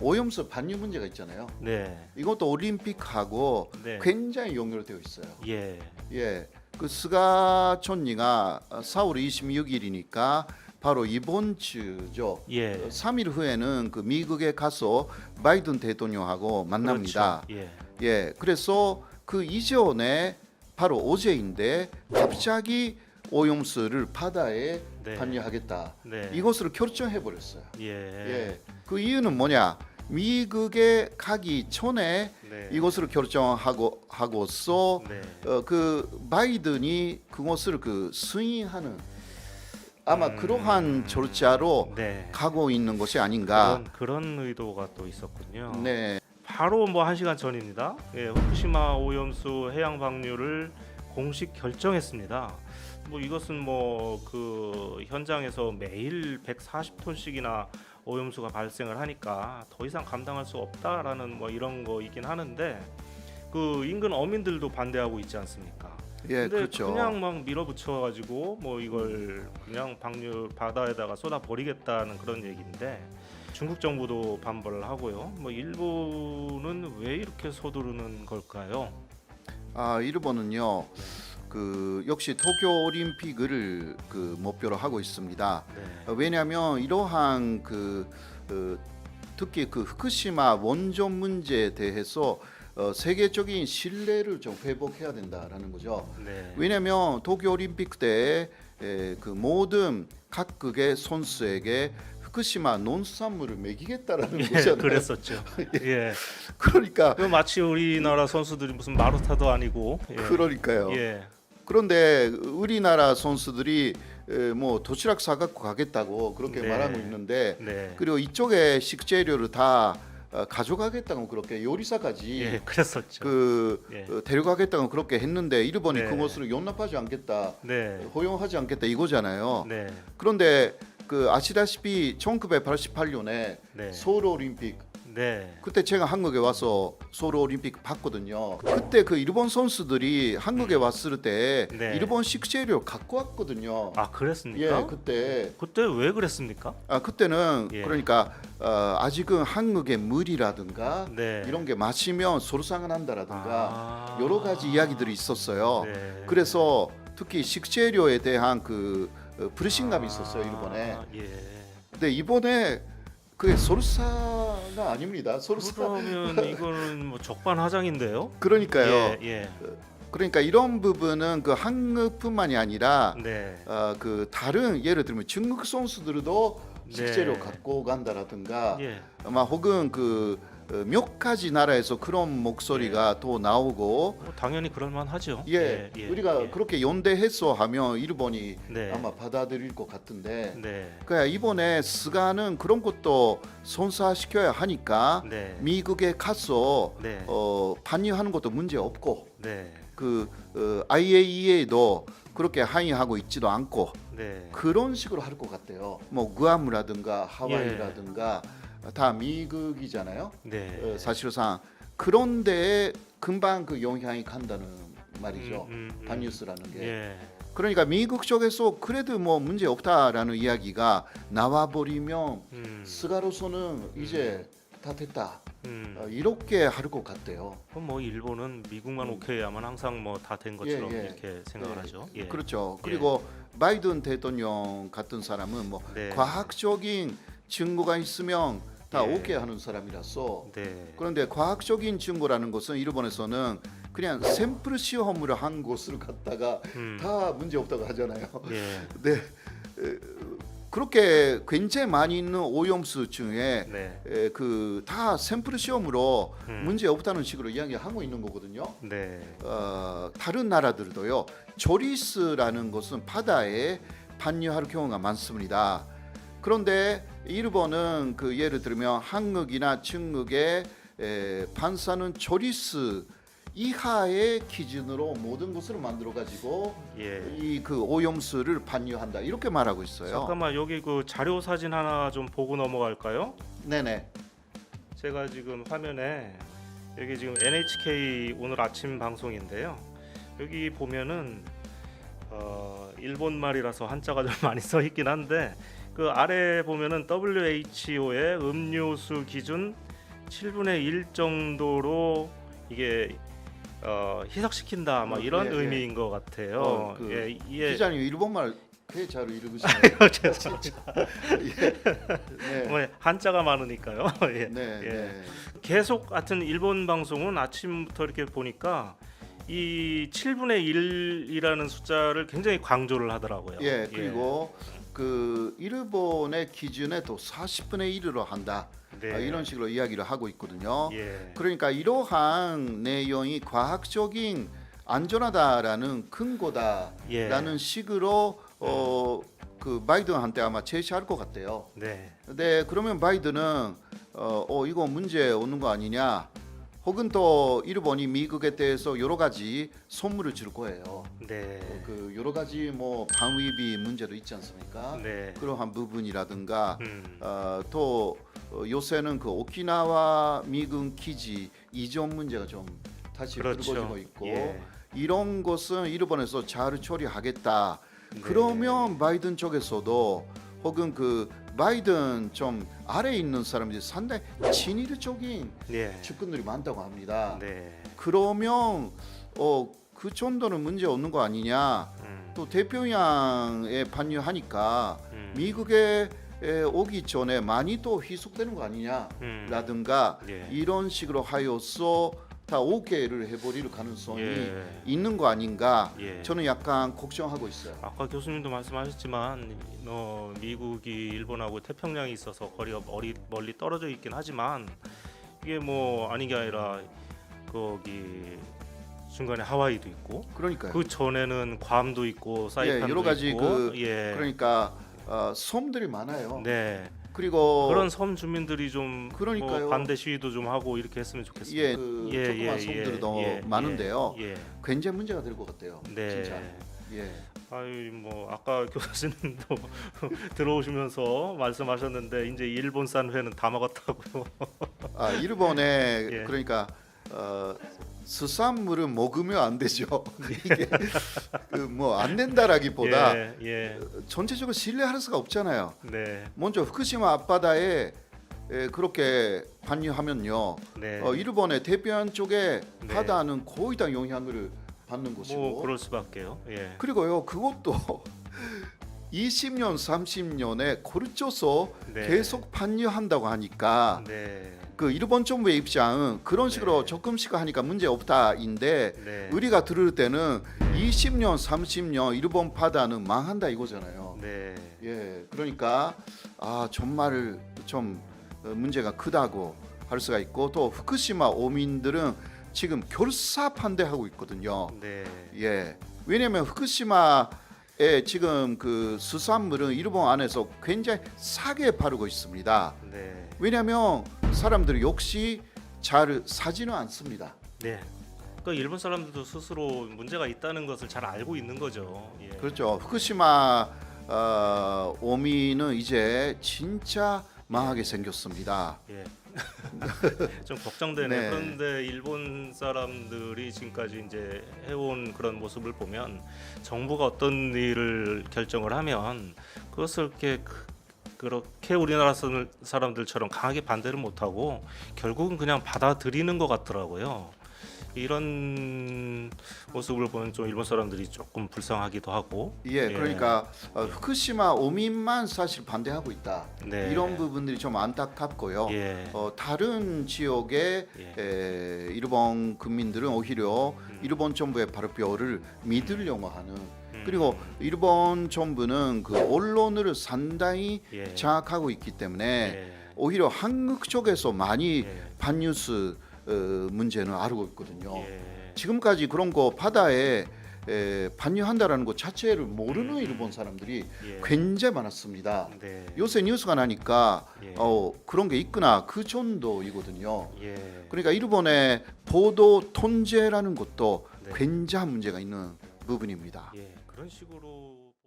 오염수 반유 문제가 있잖아요. 네. 이것도 올림픽하고 네. 굉장히 연결되어 있어요. 예. 예, 그 스가 촌리가 4월 26일이니까 바로 이번 주죠. 예. 3일 후에는 그 미국에 가서 바이든 대통령하고 만납니다. 그렇죠. 예. 예, 그래서 그 이전에 바로 어제인데 갑자기 오염수를 바다에 네. 반유하겠다. 네. 이것으로 결정해 버렸어요. 예. 예, 그 이유는 뭐냐? 미국에 가기 전에 네. 이것을 결정하고 하고서 네. 어, 그 바이든이 그것을 그 승인하는 아마 음. 그러한 절차로 네. 가고 있는 것이 아닌가. 그런 그런 의도가 또 있었군요. 네, 바로 뭐 한 시간 전입니다. 예, 후쿠시마 오염수 해양 방류를 공식 결정했습니다. 뭐 이것은 뭐 그 현장에서 매일 140톤씩이나 오염수가 발생을 하니까 더 이상 감당할 수 없다라는 뭐 이런 거이긴 하는데 그 인근 어민들도 반대하고 있지 않습니까? 예, 근데 그렇죠. 그냥 막 밀어붙여 가지고 뭐 이걸 그냥 방류 바다에다가 쏟아 버리겠다는 그런 얘기인데 중국 정부도 반발을 하고요. 뭐 일본은 왜 이렇게 서두르는 걸까요? 아 일본은요, 그 역시 도쿄 올림픽을 그 목표로 하고 있습니다. 네. 어, 왜냐하면 이러한 그 어, 특히 그 후쿠시마 원전 문제에 대해서 어, 세계적인 신뢰를 좀 회복해야 된다라는 거죠. 네. 왜냐하면 도쿄 올림픽 때 그 모든 각국의 선수에게 후쿠시마 농수산물을 먹이겠다라는 예, 거잖아요. 그랬었죠. 예. 그러니까 그 마치 우리나라 선수들이 무슨 마루타도 아니고. 예. 그러니까요. 예. 그런데 우리나라 선수들이 에, 뭐 도시락 사갖고 가겠다고 그렇게 네. 말하고 있는데 네. 그리고 이쪽에 식재료를 다 어, 가져가겠다고 그렇게 요리사까지 예, 그랬었죠. 그 예. 어, 데려가겠다고 그렇게 했는데 일본이 네. 그것을 용납하지 않겠다, 네. 허용하지 않겠다 이거잖아요. 네. 그런데 그 아시다시피 1988년에 네. 서울 올림픽 네. 그때 제가 한국에 와서 서울 올림픽 봤거든요. 그때 그 일본 선수들이 한국에 왔을 때 네. 일본 식재료 갖고 왔거든요. 아, 그랬습니까? 예, 그때 그때 왜 그랬습니까? 아 그때는 예. 그러니까 어, 아직은 한국의 물이라든가 네. 이런 게 마시면 소르상을 한다라든가 아. 여러 가지 이야기들이 있었어요. 네. 그래서 특히 식재료에 대한 그 어, 불신감이 있었어요 일본에. 아, 예. 근데 이번에 그게 소르사가 아닙니다. 소르사. 그러면 이거는 뭐 적반하장인데요? 그러니까요. 예, 예. 그러니까 이런 부분은 그 한국뿐만이 아니라 네. 어, 그 다른 예를 들면 중국 선수들도 식재료 네. 갖고 간다라든가 예. 아마 혹은 그 몇 가지 나라에서 그런 목소리가 또 나오고 뭐 당연히 그럴 만하죠. 예, 우리가 예. 그렇게 연대해서 하면 일본이 네. 아마 받아들일 것 같은데 네. 그러니까 이번에 스가는 그런 것도 선사시켜야 하니까 네. 미국에 가서 네. 어, 반유하는 것도 문제 없고 네. 그 어, IAEA도 그렇게 항의하고 있지도 않고 네. 그런 식으로 할 것 같아요. 뭐 구암이라든가 하와이라든가 다 미국이잖아요. 네. 어, 사실상 그런데 금방 그 영향이 간다는 말이죠. 음, 음, 음. 반뉴스라는 게. 예. 그러니까 미국 쪽에서 그래도 뭐 문제 없다라는 이야기가 나와 버리면 음. 스가로서는 이제 다 됐다 음. 어, 이렇게 할 것 같대요. 그럼 뭐 일본은 미국만 음. 오케이 하면 항상 뭐 다 된 것처럼 예, 예. 이렇게 생각을 예. 하죠. 예. 그렇죠. 그리고 바이든 대통령 같은 사람은 뭐 네. 과학적인 증거가 있으면 다 예. 오케이 하는 사람이라서 네. 그런데 과학적인 증거라는 것은 일본에서는 그냥 샘플 시험을 한 것을 갖다가 음. 다 문제 없다고 하잖아요. 예. 네. 에, 그렇게 굉장히 많이 있는 오염수 중에 네. 그다 샘플 시험으로 음. 문제 없다는 식으로 이야기하고 있는 거거든요. 네. 어, 다른 나라들도요. 조리스라는 것은 바다에 반유할 경우가 많습니다. 그런데 일본은 그 예를 들면 한국이나 중국의 에, 반사는 조리스 이하의 기준으로 모든 것을 만들어 가지고 예. 이 그 오염수를 반유한다 이렇게 말하고 있어요. 잠깐만 여기 그 자료 사진 하나 좀 보고 넘어갈까요? 네네. 제가 지금 화면에 여기 지금 NHK 오늘 아침 방송인데요. 여기 보면은 어, 일본 말이라서 한자가 좀 많이 써 있긴 한데 그 아래 보면은 WHO의 음료수 기준 7분의 1 정도로 이게 어, 희석시킨다 뭐 어, 이런 예, 예. 의미인 것 같아요. 어, 그 예, 이게 기자님 일본말 꽤잘 읽으시네요. 죄송합니다. 네. 뭐 한자가 많으니까요. 예. 네, 예. 네. 계속 같은 일본 방송은 아침부터 이렇게 보니까 이 7분의 1이라는 숫자를 굉장히 강조를 하더라고요. 예, 그리고 그 일본의 기준에 또 40분의 1으로 한다. 네. 아, 이런 식으로 이야기를 하고 있거든요. 예. 그러니까 이러한 내용이 과학적인 안전하다라는 근거다라는 예. 식으로 어, 그 바이든한테 아마 제시할 것 같아요. 네. 네, 그러면 바이든은 어, 어 이거 문제 오는 거 아니냐? 혹은 또 일본이 미국에 대해서 여러 가지 선물을 줄 거예요. 네. 어, 그 여러 가지 뭐 방위비 문제도 있지 않습니까? 네. 그러한 부분이라든가 음. 어, 또 어, 요새는 그 오키나와 미군 기지 이전 문제가 좀 다시 그렇죠. 불거지고 있고 예. 이런 것은 일본에서 잘 처리하겠다. 네. 그러면 바이든 쪽에서도 혹은 그 바이든 좀 아래 에 있는 사람들이 상당히 친일적인 예. 측근들이 많다고 합니다. 네. 그러면 어 그 정도는 문제 없는 거 아니냐? 음. 또 태평양에 반유하니까 음. 미국에 에, 오기 전에 많이 또 희석되는 거 음. 아니냐라든가 예. 이런 식으로 하여서 다 오케이를 해버릴 가능성이 예. 있는 거 아닌가 예. 저는 약간 걱정하고 있어요. 아까 교수님도 말씀하셨지만 어, 미국이 일본하고 태평양에 있어서 거리가 멀리, 멀리 떨어져 있긴 하지만 이게 뭐 아닌 게 아니라 거기 중간에 하와이도 있고 그러니까요. 그 전에는 괌도 있고 사이판도 예, 여러 가지 있고 그- 예. 그러니까 어, 섬들이 많아요. 네. 그리고 그런 섬 주민들이 좀 그러니까요. 뭐 반대 시위도 좀 하고 이렇게 했으면 좋겠습니다. 예, 그 조그만 섬들이 더 많은데요. 예, 굉장히 문제가 될 것 같아요. 네. 진짜. 예. 아유 뭐 아까 교수님도 들어오시면서 말씀하셨는데 이제 일본산 회는 다 먹었다고요. 아 일본에 예. 그러니까 어, 수산물은 먹으면 안 되죠. 이게 그 뭐 안 된다라기보다 예, 예. 전체적으로 신뢰할 수가 없잖아요. 네. 먼저 후쿠시마 앞바다에 에, 그렇게 반유하면요. 네. 어, 일본의 대변 쪽에 네. 바다는 거의 다 영향을 받는 곳이고 뭐 그럴 수밖에요. 예. 그리고요 그것도 20년 30년에 거르쳐서 네. 계속 반유한다고 하니까 네. 그 일본 정부의 입장은 그런 식으로 네. 조금씩 하니까 문제 없다인데 네. 우리가 들을 때는 20년 30년 일본 바다는 망한다 이거잖아요. 네. 예, 그러니까 아 정말 좀 어, 문제가 크다고 할 수가 있고 또 후쿠시마 오민들은 지금 결사 반대하고 있거든요. 네. 예, 왜냐하면 후쿠시마에 지금 그 수산물은 일본 안에서 굉장히 싸게 바르고 있습니다. 네. 왜냐하면 사람들이 역시 잘 사지는 않습니다. 네. 그 일본 사람들도 스스로 문제가 있다는 것을 잘 알고 있는 거죠. 예. 그렇죠. 후쿠시마 어, 오미는 이제 진짜 망하게 생겼습니다. 예. 좀 걱정되네. 네. 그런데 일본 사람들이 지금까지 이제 해온 그런 모습을 보면 정부가 어떤 일을 결정을 하면 그것을 이렇게 그- 그렇게 우리나라 사람- 사람들처럼 강하게 반대를 못하고 결국은 그냥 받아들이는 것 같더라고요. 이런 모습을 보면 좀 일본 사람들이 조금 불쌍하기도 하고. 예, 그러니까 어, 후쿠시마 오민만 사실 반대하고 있다. 네. 이런 부분들이 좀 안타깝고요. 예. 어, 다른 지역의 예. 에, 일본 국민들은 오히려 음. 일본 정부의 발표를 믿으려고 하는 음. 그리고 일본 정부는 그 언론을 상당히 예. 장악하고 있기 때문에 예. 오히려 한국 쪽에서 많이 예. 반뉴스 어, 문제는 알고 있거든요. 예. 지금까지 그런 거 바다에 에, 반유한다라는 것 자체를 모르는 음. 일본 사람들이 예. 굉장히 많았습니다. 네. 요새 뉴스가 나니까 예. 어, 그런 게 있구나 그 정도이거든요. 예. 그러니까 일본의 보도 통제라는 것도 네. 굉장한 문제가 있는 부분입니다. 예. 그런 식으로